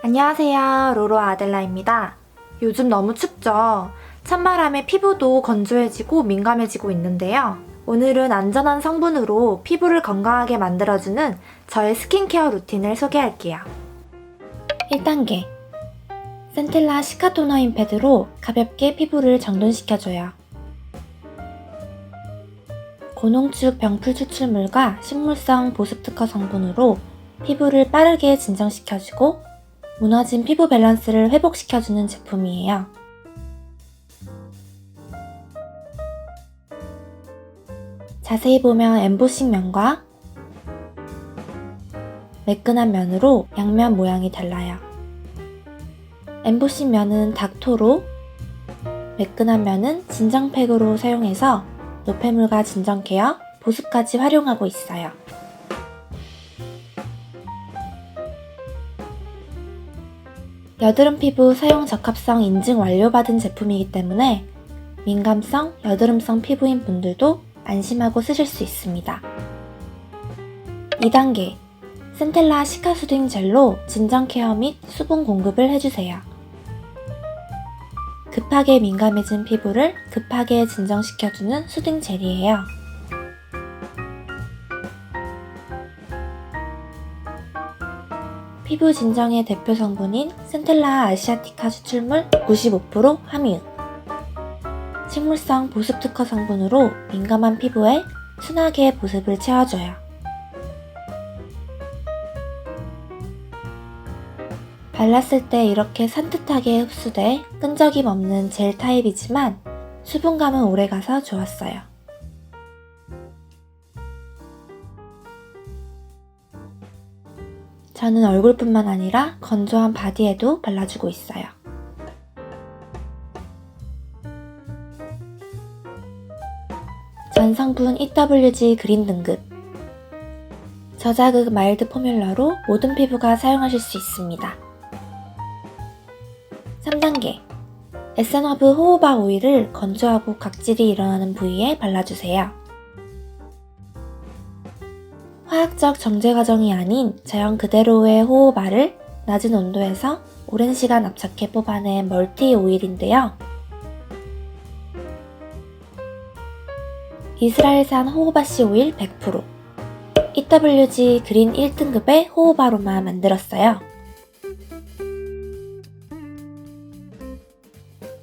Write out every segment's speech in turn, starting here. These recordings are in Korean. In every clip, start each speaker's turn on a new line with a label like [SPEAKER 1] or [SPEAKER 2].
[SPEAKER 1] 안녕하세요. 로로 아델라입니다. 요즘 너무 춥죠? 찬바람에 피부도 건조해지고 민감해지고 있는데요. 오늘은 안전한 성분으로 피부를 건강하게 만들어주는 저의 스킨케어 루틴을 소개할게요. 1단계. 센텔라 시카 토너인 패드로 가볍게 피부를 정돈시켜줘요. 고농축 병풀 추출물과 식물성 보습 특허 성분으로 피부를 빠르게 진정시켜주고 무너진 피부 밸런스를 회복시켜주는 제품이에요. 자세히 보면 엠보싱 면과 매끈한 면으로 양면 모양이 달라요. 엠보싱 면은 닥토로, 매끈한 면은 진정팩으로 사용해서 노폐물과 진정 케어, 보습까지 활용하고 있어요. 여드름 피부 사용 적합성 인증 완료받은 제품이기 때문에 민감성, 여드름성 피부인 분들도 안심하고 쓰실 수 있습니다. 2단계 센텔라 시카 수딩 젤로 진정 케어 및 수분 공급을 해주세요. 급하게 민감해진 피부를 급하게 진정시켜주는 수딩 젤이에요. 피부 진정의 대표 성분인 센텔라 아시아티카 추출물 95% 함유. 식물성 보습 특허 성분으로 민감한 피부에 순하게 보습을 채워줘요. 발랐을 때 이렇게 산뜻하게 흡수돼 끈적임 없는 젤 타입이지만 수분감은 오래가서 좋았어요. 저는 얼굴뿐만 아니라 건조한 바디에도 발라주고 있어요. 전성분 EWG 그린 등급 저자극 마일드 포뮬러로 모든 피부가 사용하실 수 있습니다. 3단계 에센허브 호호바 오일을 건조하고 각질이 일어나는 부위에 발라주세요. 화학적 정제 과정이 아닌 자연 그대로의 호호바를 낮은 온도에서 오랜 시간 압착해 뽑아낸 멀티 오일인데요. 이스라엘산 호호바씨 오일 100%, EWG 그린 1등급의 호호바로만 만들었어요.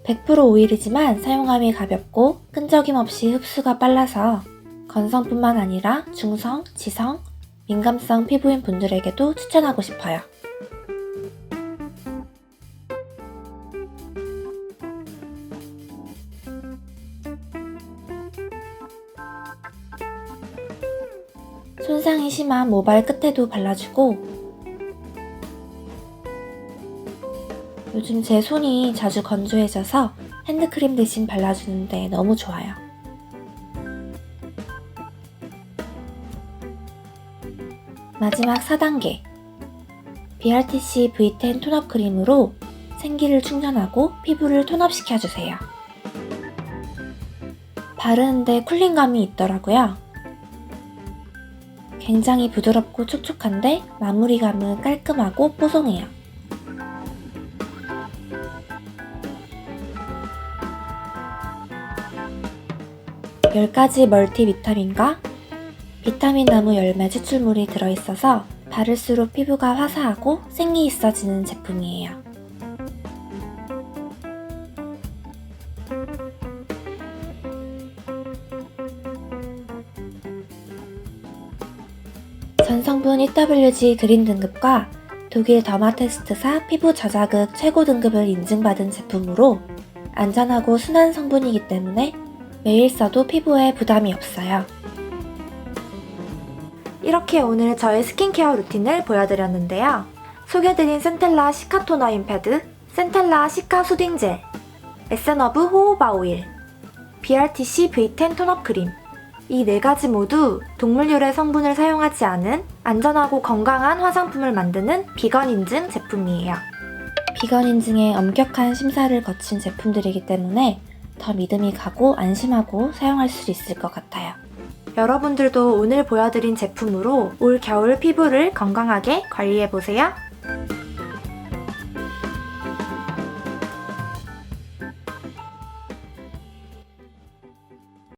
[SPEAKER 1] 100% 오일이지만 사용감이 가볍고 끈적임 없이 흡수가 빨라서 건성뿐만 아니라 중성, 지성, 민감성 피부인 분들에게도 추천하고 싶어요. 손상이 심한 모발 끝에도 발라주고 요즘 제 손이 자주 건조해져서 핸드크림 대신 발라주는데 너무 좋아요. 마지막 4단계 BRTC V10 톤업 크림으로 생기를 충전하고 피부를 톤업시켜주세요. 바르는데 쿨링감이 있더라고요. 굉장히 부드럽고 촉촉한데 마무리감은 깔끔하고 뽀송해요. 열 가지 멀티 비타민과 비타민 나무 열매 추출물이 들어있어서 바를수록 피부가 화사하고 생기 있어지는 제품이에요. 전성분 EWG 그린 등급과 독일 더마테스트사 피부 저자극 최고 등급을 인증받은 제품으로 안전하고 순한 성분이기 때문에 매일 써도 피부에 부담이 없어요. 이렇게 오늘 저의 스킨케어 루틴을 보여드렸는데요. 소개드린 센텔라 시카 토너인 패드, 센텔라 시카 수딩젤, 에센어브 호호바 오일, BRTC V10 톤업 크림 이네 가지 모두 동물 유래 성분을 사용하지 않은 안전하고 건강한 화장품을 만드는 비건 인증 제품이에요. 비건 인증에 엄격한 심사를 거친 제품들이기 때문에 더 믿음이 가고 안심하고 사용할 수 있을 것 같아요. 여러분들도 오늘 보여드린 제품으로 올 겨울 피부를 건강하게 관리해보세요.